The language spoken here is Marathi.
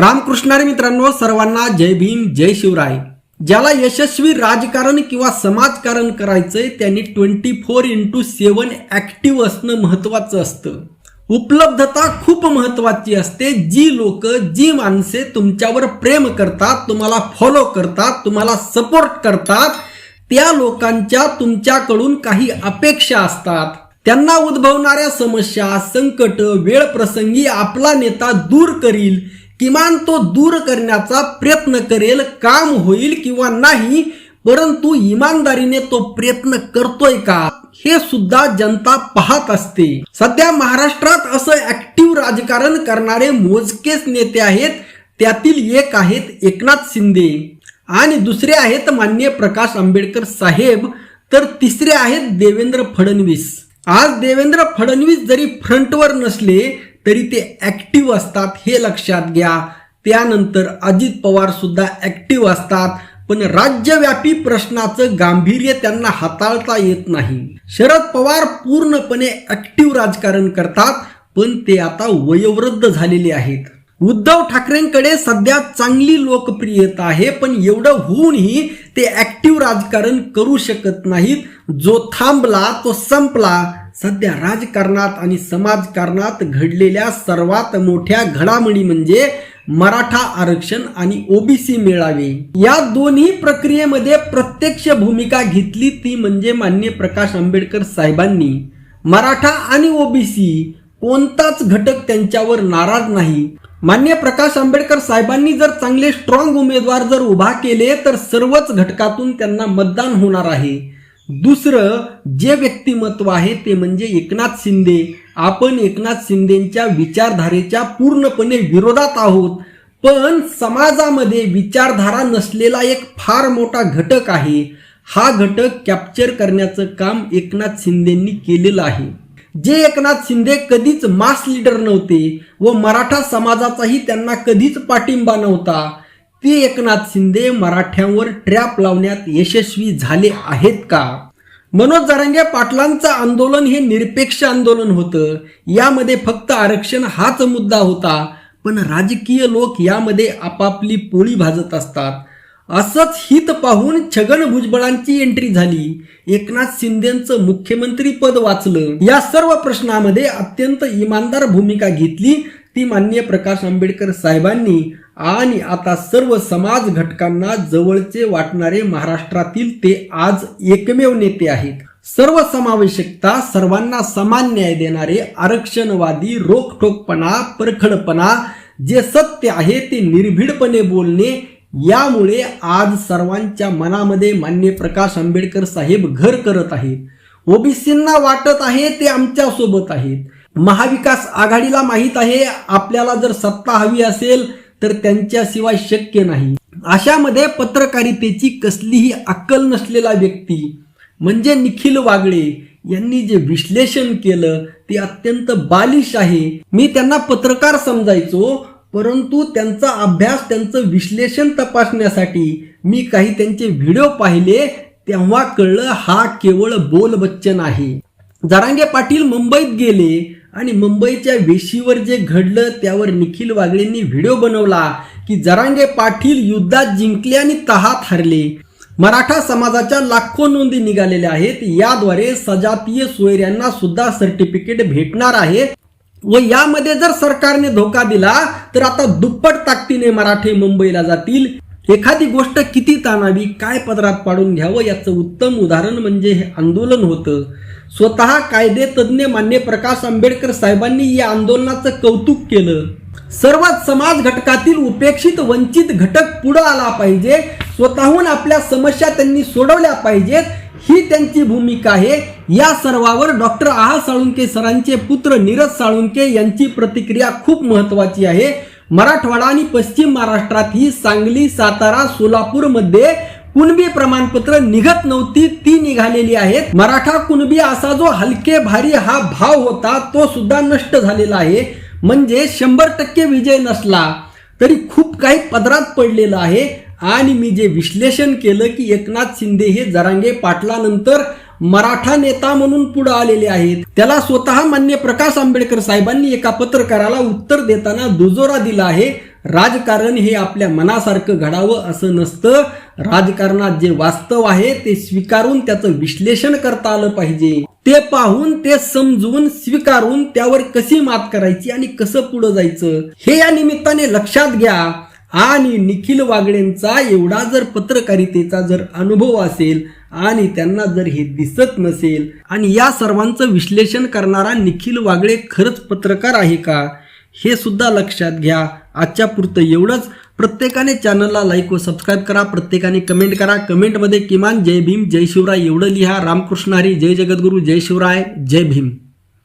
रामकृष्णारे मित्रांनो सर्वांना जय भीम जय शिवराय. ज्याला यशस्वी राजकारण किंवा समाजकारण करायचंय त्यांनी twenty four into seven active असणं महत्त्वाचं असतं. उपलब्धता खूप महत्वाची असते. जी लोक जी माणसे तुमच्यावर प्रेम करतात तुम्हाला फॉलो करतात तुम्हाला सपोर्ट करतात त्या लोकांच्या तुमच्याकडून काही अपेक्षा असतात. त्यांना उद्भवणाऱ्या समस्या संकट वेळ प्रसंगी आपला नेता दूर करील किमान तो दूर करण्याचा प्रयत्न करेल काम होईल किंवा नाही परंतु इमानदारीने तो प्रयत्न करतोय का? हे सुद्धा जनता पाहत असते. सध्या महाराष्ट्रात असं ऍक्टिव्ह राजकारण करणारे मोजकेच नेते आहेत त्यातील एक आहेत एकनाथ शिंदे. आणि दुसरे आहेत मान्य प्रकाश आंबेडकर साहेब तर तिसरे आहेत देवेंद्र फडणवीस. आज देवेंद्र फडणवीस जरी फ्रंटवर नसले तरी ते ॲक्टिव्ह असतात हे लक्षात घ्या. त्यानंतर अजित पवार सुद्धा असतात पण राज्यव्यापी प्रश्नाचं गांभीर्य त्यांना हाताळता येत नाही. शरद पवार पूर्णपणे ॲक्टिव्ह राजकारण करतात पण ते आता वयोवृद्ध झालेले आहेत. उद्धव ठाकरेंकडे सध्या चांगली लोकप्रियता आहे पण एवढं होऊनही ते ॲक्टिव्ह राजकारण करू शकत नाहीत. जो थांबला तो संपला. सध्या राजकारणात आणि समाजकारणात घडलेल्या सर्वात मोठ्या घडामोडी म्हणजे मराठा आरक्षण आणि ओबीसी मिळावे. या दोन्ही प्रक्रियेमध्ये प्रत्यक्ष भूमिका घेतली ती म्हणजे मान्य प्रकाश आंबेडकर साहेबांनी. मराठा आणि ओबीसी कोणताच घटक त्यांच्यावर नाराज नाही. मान्य प्रकाश आंबेडकर साहेबांनी जर चांगले स्ट्रॉंग उमेदवार जर उभा केले तर सर्वच घटकातून त्यांना मतदान होणार आहे. दुसरं जे व्यक्तिमत्व आहे ते म्हणजे एकनाथ शिंदे. आपण एकनाथ शिंदेच्या विचारधारेच्या पूर्णपणे विरोधात आहोत. पण समाजामध्ये विचारधारा नसलेला एक फार मोठा घटक आहे. हा घटक कॅप्चर करण्याचं काम एकनाथ शिंदेंनी केलेलं आहे. जे एकनाथ शिंदे कधीच मास लीडर नव्हते व मराठा समाजाचाही त्यांना कधीच पाठिंबा नव्हता. ते एकनाथ शिंदे मराठ्यांवर ट्रॅप लावण्यात यशस्वी झाले आहेत का? मनोज जरांगे पाटलांचं आंदोलन हे निरपेक्ष आंदोलन होतं. यामध्ये फक्त आरक्षण हाच मुद्दा होता पण राजकीय लोक यामध्ये आपापली पोळी भाजत असतात. असंच हित पाहून छगन भुजबळांची एंट्री झाली. एकनाथ शिंदेचं मुख्यमंत्री पद वाचलं. या सर्व प्रश्नामध्ये अत्यंत इमानदार भूमिका घेतली ती मान्य प्रकाश आंबेडकर साहेबांनी. आणि आता सर्व समाज घटकांना जवळचे वाटणारे महाराष्ट्रातील ते आज एकमेव नेते आहेत. सर्व समावेशकता सर्वांना समान न्याय देणारे आरक्षणवादी रोखठोकपणा परखडपणा जे सत्य आहे ते निर्भीडपणे बोलणे यामुळे आज सर्वांच्या मनामध्ये मान्य प्रकाश आंबेडकर साहेब घर करत आहेत. ओबीसींना वाटत आहे ते आमच्यासोबत आहेत. महाविकास आघाडीला माहीत आहे आपल्याला जर सत्ता हवी असेल तर त्यांच्याशिवाय शक्य नाही. अशामध्ये पत्रकारितेची कसलीही अक्कल नसलेला व्यक्ती म्हणजे निखिल वागळे यांनी जे विश्लेषण केलं ते अत्यंत बालिश आहे. मी त्यांना पत्रकार समजायचो परंतु त्यांचा अभ्यास त्यांचं विश्लेषण तपासण्यासाठी मी काही त्यांचे व्हिडिओ पाहिले तेव्हा कळलं हा केवळ बोल बच्चन आहे. जरांगे पाटील मुंबईत गेले आणि मुंबईच्या वेशीवर जे घडलं त्यावर निखिल वागळेंनी व्हिडिओ बनवला की जरांगे पाटील युद्धात जिंकले आणि तहात हरले. मराठा समाजाच्या लाखो नोंदी निघालेल्या आहेत. याद्वारे सजातीय सोयऱ्यांना सुद्धा सर्टिफिकेट भेटणार आहे. व यामध्ये जर सरकारने धोका दिला तर आता दुप्पट ताकदीने मराठे मुंबईला जातील. एखादी गोष्ट किती ताणावी काय पदरात पाडून घ्यावं याचं उत्तम उदाहरण म्हणजे हे आंदोलन होतं. स्वतः कायदे तज्ज्ञ मान्य प्रकाश आंबेडकर साहेबांनी या आंदोलनाचं कौतुक केलं. सर्वच समाज घटकातील उपेक्षित वंचित घटक पुढं आला पाहिजे. स्वतःहून आपल्या समस्या त्यांनी सोडवल्या पाहिजेत. ही त्यांची भूमिका आहे. या सर्वावर डॉक्टर आहा साळुंके सरांचे पुत्र नीरज साळुंके यांची प्रतिक्रिया खूप महत्वाची आहे. मराठवाडा आणि पश्चिम महाराष्ट्रात ही सांगली सातारा सोलापूरमध्ये कुणबी प्रमाणपत्र निघत नव्हती ती निघालेली आहेत. मराठा कुणबी असा जो हलके भारी हा भाव होता तो सुद्धा नष्ट झालेला आहे. म्हणजे शंभर टक्के विजय नसला तरी खूप काही पदरात पडलेलं आहे. आणि मी जे विश्लेषण केलं की एकनाथ शिंदे हे जरांगे पाटलानंतर मराठा नेता म्हणून पुढे आलेले आहेत. त्याला स्वतः मान्य प्रकाश आंबेडकर साहेबांनी एका पत्रकाराला उत्तर देताना दुजोरा दिला आहे. राजकारण हे आपल्या मनासारखं घडावं असं नसतं. राजकारणात जे वास्तव आहे ते स्वीकारून त्याचं विश्लेषण करता आलं पाहिजे. ते पाहून ते समजून स्वीकारून त्यावर कशी मात करायची आणि कसं पुढं जायचं? हे या निमित्ताने लक्षात घ्या. आणि निखिल वागडेंचा एवढा जर पत्रकारितेचा जर अनुभव असेल आणि त्यांना जर हे दिसत नसेल आणि या सर्वांचं विश्लेषण करणारा निखिल वागडे खरंच पत्रकार आहे का हे सुद्धा लक्षात घ्या. आजच्या पुरतं एवढंच. प्रत्येकाने चॅनलला लाईक व सबस्क्राईब करा. प्रत्येकाने कमेंट करा. कमेंटमध्ये किमान जय भीम जय शिवराय एवढं लिहा. रामकृष्ण हरी जय जगद्गुरू जय शिवराय जय भीम.